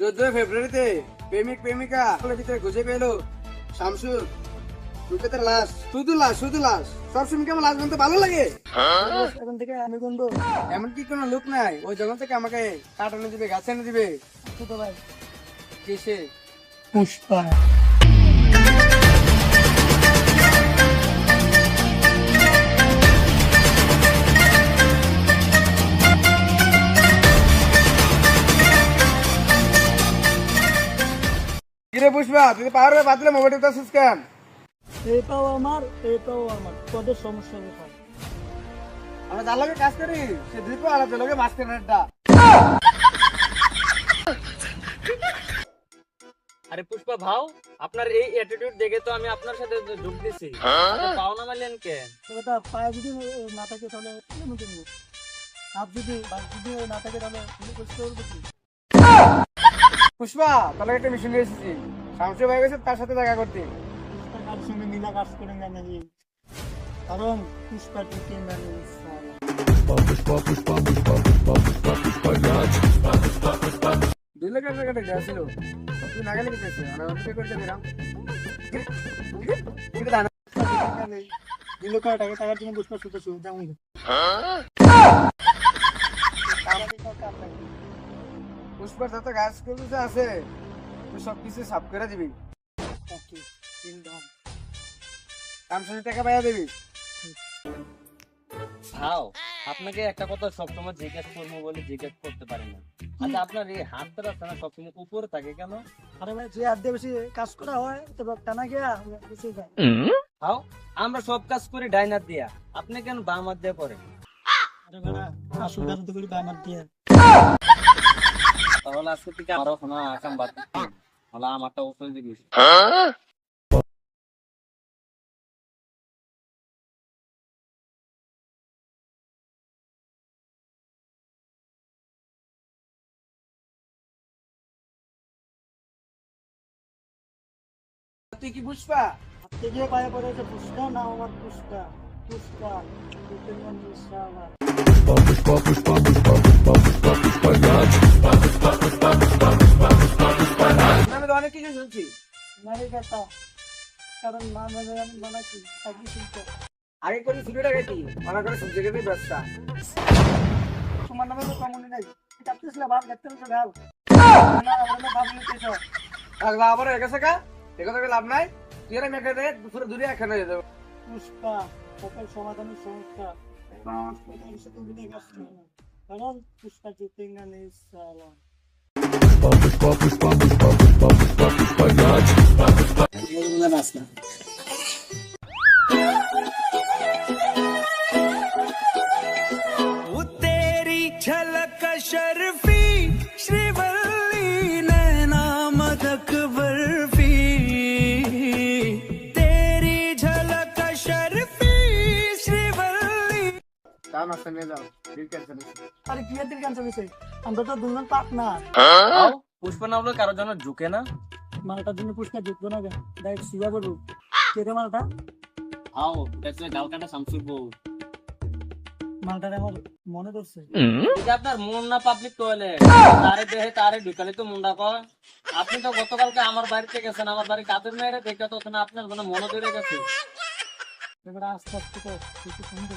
চোদ্দই ফেব্রুয়ারিতে প্রেমিক প্রেমিকা ভিতরে খুঁজে পেল শামসুর লাশ। শুধু লাশ শুধু লাশ। সবসময় কেমন লাশ বলতে ভালো লাগে? এখন থেকে আমি গুনবো। এমনকি কোনো লোক নাই। ওই থেকে আমাকে কাঠ এনে দিবে গাছ এনে দিবে। ছোট ভাই। কিসে? পুষ্পা। পুষ্পা তুই পাহাড়ে বাতলে মোবাইল টিপতেছিস কেন এটাও আমার এটাও আমার। তোদের সমস্যা কোথায়? আমরা যার লগে কাজ করি সে দ্বীপ আর তোর লগে মাছ কেনারটা আরে পুষ্পা ভাও আপনার এই অ্যাটিটিউড দেখে তো আমি আপনার সাথে যোগ দিছি। আপনি পাওনা মারলেন কে? ওটা পায়ে যদি না থাকে তাহলে কেমন করব? হাত যদি বা যদি না থাকে তাহলে তুমি করতে পারব কি পুষ্পা তোর লগে একটা মিশন নিয়ে এসেছি। শামসু ভাই গেছে তার সাথে দেখা করতে। কার সঙ্গে মিলা কাজ করে না নাকি? কারণ পুষ্পা টিকে মানে দুই লাখ টাকা টাকা গেছিল। তুই না গেলে কি পেয়েছে আমরা অনেকে করতে পেলাম। কিন্তু দানা টাকা টাকার জন্য পুষ্পা ছুটে ছুটে যেমন। পুষ্পার যত গাছ কিছু আছে। তুই সব কিছু সাফ করে দিবি। টাকা পাইয়া দিবি। ভাও আপনাকে একটা কথা সবসময় জিজ্ঞেস করব বলে জিজ্ঞেস করতে পারি না। আচ্ছা আপনার এই হাতটা না সবসময় উপরে থাকে কেন? আরে ভাই যে হাত দিয়ে বেশি কাজ করা হয় তো টানা গিয়া বেশি যায় ভাও আমরা সব কাজ করি ডাইনার দিয়া। আপনি কেন বাম হাত দিয়ে করেন আরে আসল কাজ তো করি আমার দিয়ে। তাহলে আজকে থেকে আমারও শোনা আকাম বাদ তাহলে আমারটা উপরে দিবি তুই কি পুষ্পা হাতে গিয়ে পায়ে পড়ে যে পুষ্পা না আমার পুষ্পা পুষ্পা দুটো মন্দির সারা আমি তো অনেক কিছু শুনছি? নারী কথা কারণ মা মানে আমি বানাচ্ছি থাকি শুনতে। আগে করে শুরুটা গেছি অনেক করে সবজি খেতে ব্যবসা। তোমার নামে তো কমনি নাই। কাটতেছিল ভাব দেখতে তো গাল না আমরা ভাব নিতেছ আগলা আবার একা? সেকা একা থেকে লাভ নাই? তুই আর এখানে দুপুরে দূরে এখানে যেতে। পুষ্পা সকল সমাধানের пушпа, пушпа, пушпа, пушпа, пушпа, пушпа, пушпа, яч, пушпа, пушпа. Yorumuna basma. वो तेरी झलक शर्फ চা নাস্তা নিয়ে যাও আরে কি এদের গান চলেছে আমরা তো দুজন পাক না পুষ্পা না বলে কারোর জন্য ঝুঁকে না? মালটার জন্য পুষ্পা জিতবো না ডাইরেক্ট সিয়া করব কেটে মালটা? শামসুর বউ। মালটার আমার মনে এটা আপনার মন না পাবলিক টয়লেট তারে দেহে তারে ঢুকালে তো মুন্ডা কয়। আপনি তো গতকালকে আমার বাড়িতে গেছেন আমার বাড়ি কাদের মেয়েরা দেখে তো আপনার মানে মনে ধরে গেছে। এবার আস্তে আস্তে তো কিছু শুনবে।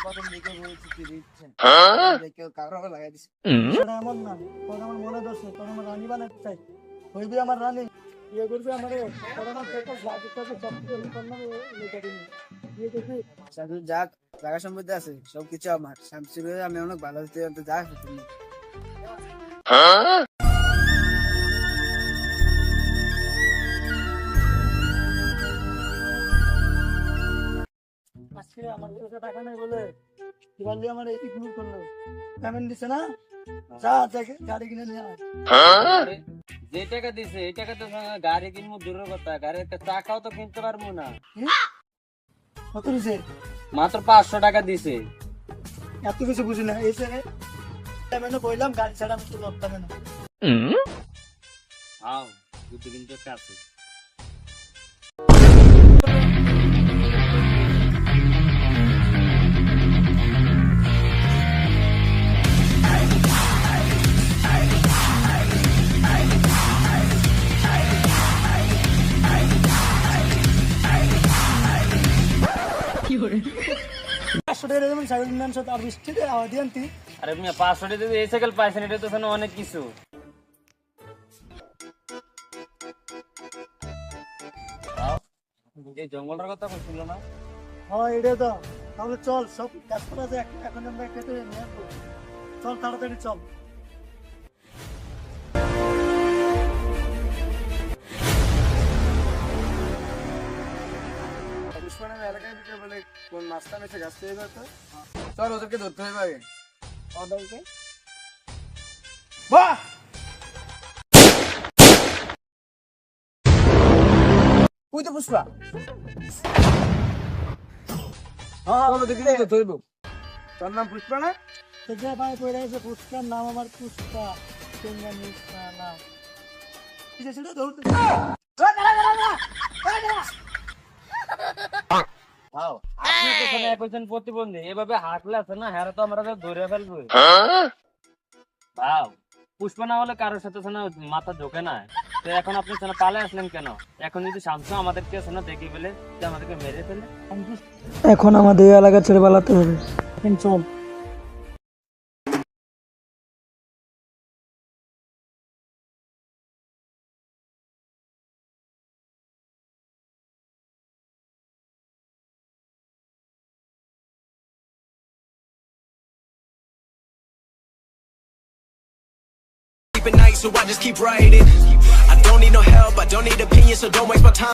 আমাদের উঠে যাও প্রথম দিকে বলছি কি দিচ্ছেন দেখে কারও লাগাই দিছে। সেটা এমন না তোর আমার মনে ধরছে তোর আমার রানী বানাতে চাই। হইবি আমার রানী। ইয়ে করবি আমার ইয়ে যাক জায়গা সম্পত্তি আছে সবকিছু আমার। শামসু ভাই আমি অনেক ভালো হতে হতে যা আমার কাছে টাকা নেই বলে শিবাল্লি আমার ইগনোর করল। পেমেন্ট দিছে না? যা যাকে গাড়ি কিনে নিয়ে আয়। যে টাকা দিছে এই টাকা তো গাড়ি কিনবো দূরের কথা গাড়ির একটা চাকাও তো কিনতে পারব না। কত দিছে? মাত্র পাঁচশো টাকা দিছে। এত কিছু বুঝি না। এই স্যার আমি না বললাম গাড়ি ছাড়া আমি তো লড়তাম না। হাও বুদ্ধি কিন্তু একটা আছে। পাঁচশো টাকা যেমন সাইকেল নেন সাথে আর দিয়ে আওয়া দিয়ান তুই আরে মিয়া পাঁচশো টাকা এই সাইকেল পাইছেন এটা তো অনেক কিছু। এই জঙ্গলটার কথা বলছিল না? হ্যাঁ এটা তো। তাহলে চল সব কাজ করা যায় এখন- এখন আমরা কেটে নিয়ে চল তাড়াতাড়ি চল। এলাকায় বলে কোন মাছটা মেছে গাছ পেয়ে যেত চল ওদেরকে ধরতে হবে আগে। ওদেরকে বাহ! কই তো পুষ্পা হ্যাঁ ওদেরকে ধরতে হইব তোর নাম পুষ্পা না? যে ভাই পড়ে আছে পুষ্পার নাম আমার পুষ্পা। কেঙ্গা নিষ্পা না। ধরতে হাও আপনি তো শোনো এক প্রতিবন্ধী এভাবে হাঁটলে আছে না হ্যাঁ তো আমরা ধরে ফেলব। ভাও পুষ্প না হলে কারোর সাথে শোনা মাথা ঢোকে না। তো এখন আপনি শোনা পালে আসলেন কেন? এখন যদি শামসু আমাদেরকে শোনা দেখি ফেলে আমাদেরকে মেরে ফেলে। এখন আমাদের এই এলাকা ছেড়ে পালাতে হবে। চল। Sleep at night, so I just keep writing. I don't need no help, I don't need opinions, so don't waste my time.